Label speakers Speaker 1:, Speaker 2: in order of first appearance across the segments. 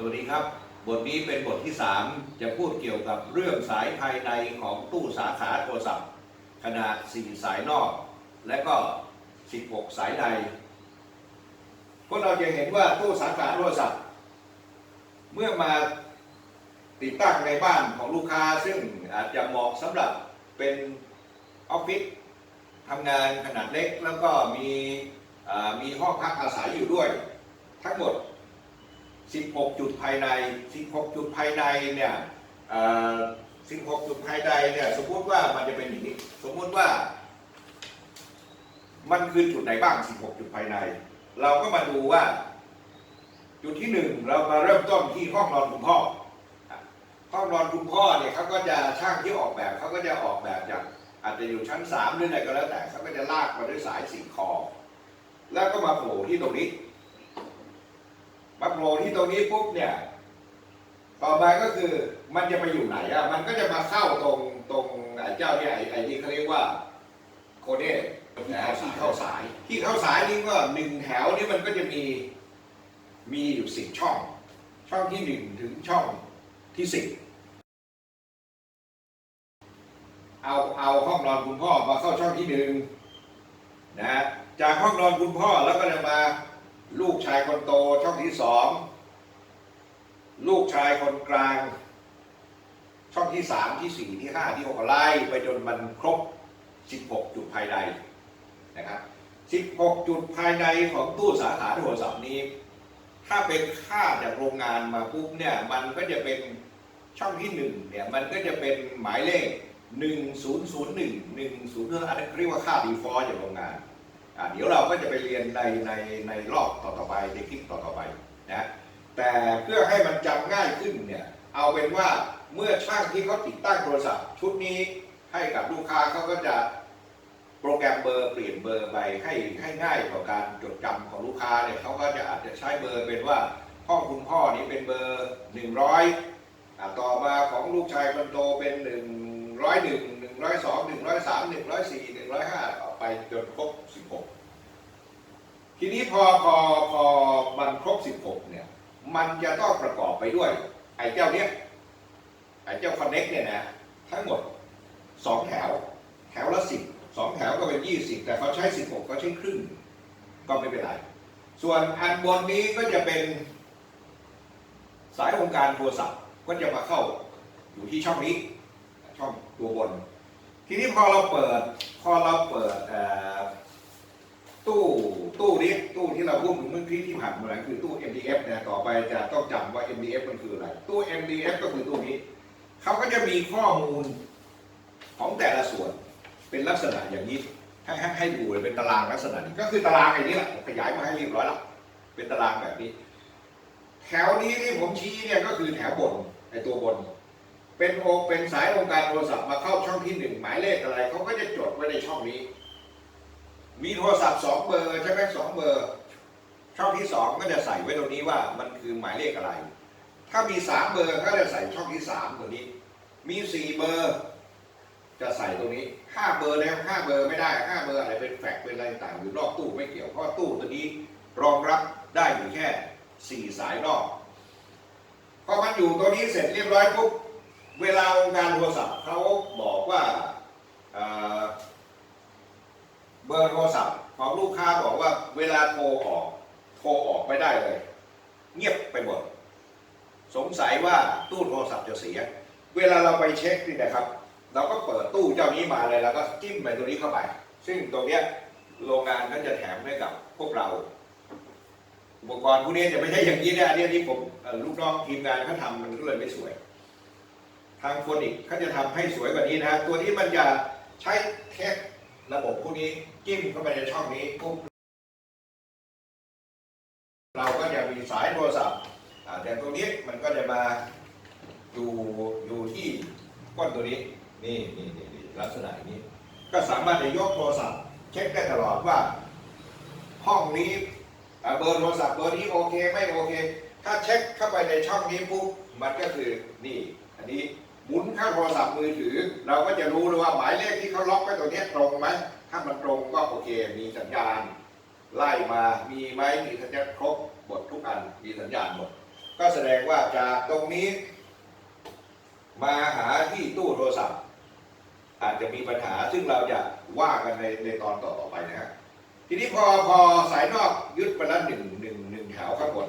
Speaker 1: สวัสดีครับ บทนี้เป็นบทที่ 3 จะพูดเกี่ยวกับเรื่องสายภายในของตู้สาขาโทรศัพท์ ขนาด 4 สายนอก และก็ 16 สายในพวกเราจะเห็นว่าตู้สาขาโทรศัพท์ เมื่อมาติดตั้งในบ้านของลูกค้าซึ่งอาจจะเหมาะสำหรับเป็นออฟฟิศทำงานขนาดเล็ก แล้วก็มีมีห้องพักอาศัยอยู่ด้วย ทั้งหมด 16 จุดภายใน 16 จุดภายในเนี่ย16 จุดภายในเนี่ยสมมติว่ามันจะเป็นอย่างนี้ สมมติว่า มันคือจุดไหนบ้าง 16 จุดภายใน เราก็มาดูว่า จุดที่หนึ่งเรามาเริ่มต้นที่ห้องนอนคุณพ่อ ห้องนอนคุณพ่อเนี่ยเขาก็จะช่างที่ออกแบบเขาก็จะออกแบบจากอาจจะอยู่ชั้นสามหรืออะไรก็แล้วแต่เขาก็จะลากมาด้วยสายสีคอ แล้วก็มาโผล่ที่ตรงนี้ มาโผล่ที่ตรงนี้ปุ๊บเนี่ย ต่อมาก็คือมันจะไปอยู่ไหนอะ มันก็จะมาเข้าตรงตรงไอ้เจ้าเนี่ยไอ้ไอ้ที่เขาเรียกว่าโคเน่นะที่เข้าสาย ที่เข้าสายนี่ก็หนึ่งแถวนี่มันก็จะมีมีอยู่สิบช่อง ช่องที่หนึ่งถึงช่องที่สิบเอาเอาห้องนอนคุณพ่อมาเข้าช่องที่หนึ่งนะฮะจากห้องนอนคุณพ่อแล้วก็จะมา ลูกชายคนโตช่องที่สองลูกชายคนกลาง ช่องที่สามที่สี่ที่ห้าที่หกไล่ไปจนมันครบ 16 จุดภายในนะครับ16 จุดภายในของตู้สาขาโทรศัพท์นี้ ถ้าเป็นค่าจากโรงงานมาปุ๊บเนี่ยมันก็จะเป็นช่องที่หนึ่งเนี่ยมันก็จะเป็นหมายเลข 1001 10อันนั้นเรียกว่าค่า default จากโรงงาน เดี๋ยวเราก็จะไปเรียนในในในรอบต่อๆไปในคลิปต่อๆไปนะแต่เพื่อให้มันจำง่ายขึ้นเนี่ยเอาเป็นว่าเมื่อช่างที่เขาติดตั้งโทรศัพท์ ชุดนี้ให้กับลูกค้าเขาก็จะโปรแกรมเบอร์เปลี่ยนเบอร์ไปให้ให้ง่ายต่อการจดจำของลูกค้าเนี่ยเขาก็จะอาจจะใช้เบอร์เป็นว่าห้อคุณพ่อนี้เป็นเบอร์ 100อ่ต่อมาของลูกชายคนโตเป็น 101 102 103 104 105 ออกไปจนครบ 16 ทีนี้พอพอพอมันครบ 16 เนี่ย มันจะต้องประกอบไปด้วย ไอ้เจ้าเนี้ยไอ้เจ้าคอนเน็กเนี่ยนะ ทั้งหมด 2 แถว แถวละ 10 2 แถวก็เป็น 20 แต่เขาใช้ 16 ก็ใช้ครึ่ง ก็ไม่เป็นไร ส่วนอันบนนี้ก็จะเป็นสายองค์การโทรศัพท์ก็จะมาเข้าอยู่ที่ช่องนี้ ช่องตัวบน ทีนี้พอเราเปิด พอเราเปิดตู้ ตู้นี้ตู้ที่เราพูดถึงเมื่อกี้ที่ผ่านมาคือตู้ MDF นะต่อไปจะต้องจำว่า MDF มันคืออะไร ตู้ MDF ก็คือตู้นี้เขาก็จะมีข้อมูลของแต่ละส่วนเป็นลักษณะอย่างนี้ให้ให้ให้ดูเลยเป็นตารางลักษณะนี้ก็คือตารางอย่างนี้แหละขยายมาให้เรียบร้อยแล้วเป็นตารางแบบนี้ แถวนี้ที่ผมชี้เนี่ยก็คือแถวบนไอตัวบน เป็นโอเป็นสายองค์การโทรศัพท์มาเข้าช่องที่หนึ่งหมายเลขอะไรเขาก็จะจดไว้ในช่องนี้ มีโทรศัพท์สองเบอร์ใช่ไหมสองเบอร์ ช่องที่สองก็จะใส่ไว้ตรงนี้ว่ามันคือหมายเลขอะไร ถ้ามีสามเบอร์ก็จะใส่ช่องที่สามตัวนี้ มีสี่เบอร์ จะใส่ตรงนี้ห้าเบอร์แล้วห้าเบอร์ไม่ได้ห้าเบอร์อะไรเป็นแฟกเป็นอะไรต่างอยู่รอบตู้ไม่เกี่ยวเพราะตู้ตัวนี้รองรับได้อยู่แค่สี่สายรอบพอมันอยู่ตัวนี้เสร็จเรียบร้อยปุ๊บเวลาองค์การโทรศัพท์เขาบอกว่า เบอร์โทรศัพท์ของลูกค้าบอกว่าเวลาโทรออก โทรออกไม่ได้เลย เงียบไปหมดสงสัยว่าตู้โทรศัพท์จะเสีย เวลาเราไปเช็คนี่นะครับ เราก็เปิดตู้เจ้านี้มาเลยแล้วก็จิ้มไปตัวนี้เข้าไป ซึ่งตรงเนี้ยโรงงานก็จะแถมให้กับพวกเรา อุปกรณ์พวกนี้จะไม่ใช่อย่างนี้นะอันนี้อันนี้ผมลูกน้องทีมงานเขาทำมันก็เลยไม่สวย ทางโฟนิกเขาจะทำให้สวยกว่านี้นะตัวนี้มันจะใช้เทค ระบบพวกนี้จิ้มเข้าไปในช่องนี้ปุ๊บเราก็จะมีสายโทรศัพท์อ่าแต่ตรงนี้มันก็จะมาอยู่อยู่ที่ก้นตัวนี้นี่นี่นี่ลักษณะนี้ ก็สามารถจะยกโทรศัพท์ เช็คได้ตลอดว่า ห้องนี้เบอร์โทรศัพท์เบอร์นี้โอเคไม่โอเค ถ้าเช็คเข้าไปในช่องนี้ปุ๊บมันก็คือนี่ อันนี้ หมุนเข้าโทรศัพท์มือถือ เราก็จะรู้เลยว่าหมายเลขที่เขาล็อกไว้ตัวเนี้ตรงไหมถ้ามันตรงก็โอเค มีสัญญาณ ไล่มามีไหมมีสัญญาณครบหมดทุกอันมีสัญญาณหมด ก็แสดงว่าจากตรงนี้ มาหาที่ตู้โทรศัพท์ อาจจะมีปัญหาซึ่งเราจะว่ากันในในตอนต่อๆไปนะฮะทีนี้พอพอสายนอกยึดไปแล้วหนึ่งหนึ่งหนึ่งแถวข้างบน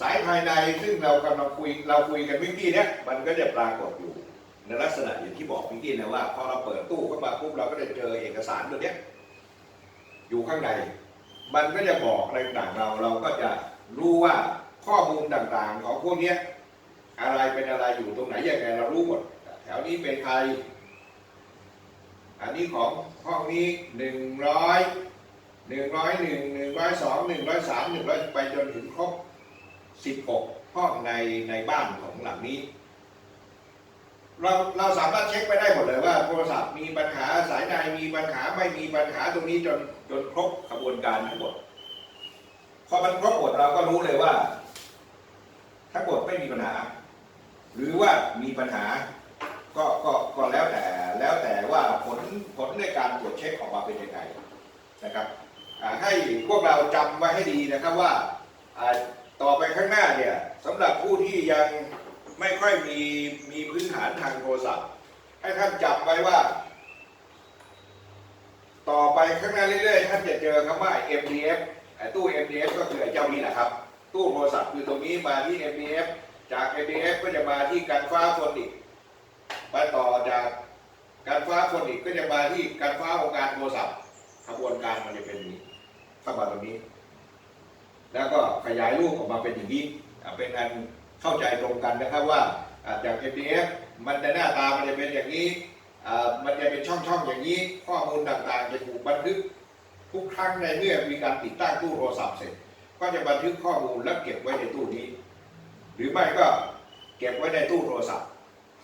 Speaker 1: สายภายในซึ่งเรากำลังคุยเราคุยกันเมื่อกี้เนี่ยมันก็จะปรากฏอยู่ ในลักษณะอย่างที่บอกเมื่อกี้นะว่าพอเราเปิดตู้เข้ามาปุ๊บเราก็จะเจอเอกสารตัวเนี้ยอยู่ข้างในมันก็จะบอกอะไรต่างเราเราก็จะรู้ว่าข้อมูลต่างๆ ของพวกเนี้ยอะไรเป็นอะไรอยู่ตรงไหนยังไงเรารู้หมดแถวนี้เป็นใคร อันนี้ของห้องนี้หนึ่งร้อยหนึ่งร้อยหนึ่งหนึ่งร้อยสองหนึ่งร้อยสามหนึ่งร้อยไปจนถึงครบ สิบหกห้องในในบ้านของหลังนี้ เราเราสามารถเช็คไปได้หมดเลยว่าโทรศัพท์มีปัญหาสายในมีปัญหาไม่มีปัญหาตรงนี้จนจนครบขบวนการทั้งหมดพอมันครบหมดเราก็รู้เลยว่า ทั้งหมดไม่มีปัญหา หรือว่ามีปัญหาก็ก็ก็แล้วแต่แล้วแต่ว่าผลผลในการตรวจเช็คออกมาเป็นยังไงนะครับให้พวกเราจำไว้ให้ดีนะครับว่า ต่อไปข้างหน้าเนี่ยสำหรับผู้ที่ยังไม่ค่อยมีมีพื้นฐานทางโทรศัพท์ ให้ท่านจำไว้ว่า ต่อไปข้างหน้าเรื่อยๆท่านจะเจอคำว่า MDF ไอ้ตู้ MDF ก็คือไอ้เจ้านี้แหละครับ ตู้โทรศัพท์คือตรงนี้มาที่ MDF จาก MDF ก็จะมาที่การฟ้าโฟนิกไปต่อจากการฟ้าโฟนิกก็จะมาที่การฟ้าองค์การโทรศัพท์ขบวนการมันจะเป็นนี้เข้ามาตรงนี้ แล้วก็ขยายรูปออกมาเป็นอย่างนี้เป็นอันเข้าใจตรงกันนะครับว่าจาก MDF มันจะหน้าตามันจะเป็นอย่างนี้มันจะเป็นช่องๆอย่างนี้ ข้อมูลต่างๆ จะถูกบันทึกทุกครั้งในเมื่อมีการติดตั้งตู้โทรศัพท์เสร็จ ก็จะบันทึกข้อมูลและเก็บไว้ในตู้นี้ หรือไม่ก็เก็บไว้ในตู้โทรศัพท์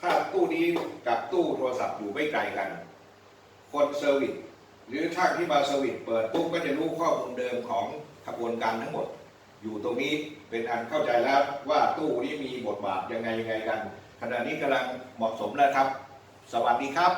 Speaker 1: ถ้าตู้นี้กับตู้โทรศัพท์อยู่ไม่ไกลกัน คนเซอร์วิส หรือถ้าที่บาสวิตเปิดปุ๊บก็จะรู้ข้อมูลเดิมของขบวนการทั้งหมด อยู่ตรงนี้เป็นอันเข้าใจแล้วว่าตู้นี้มีบทบาทยังไงยังไงกัน ขณะนี้กำลังเหมาะสมแล้วครับ สวัสดีครับ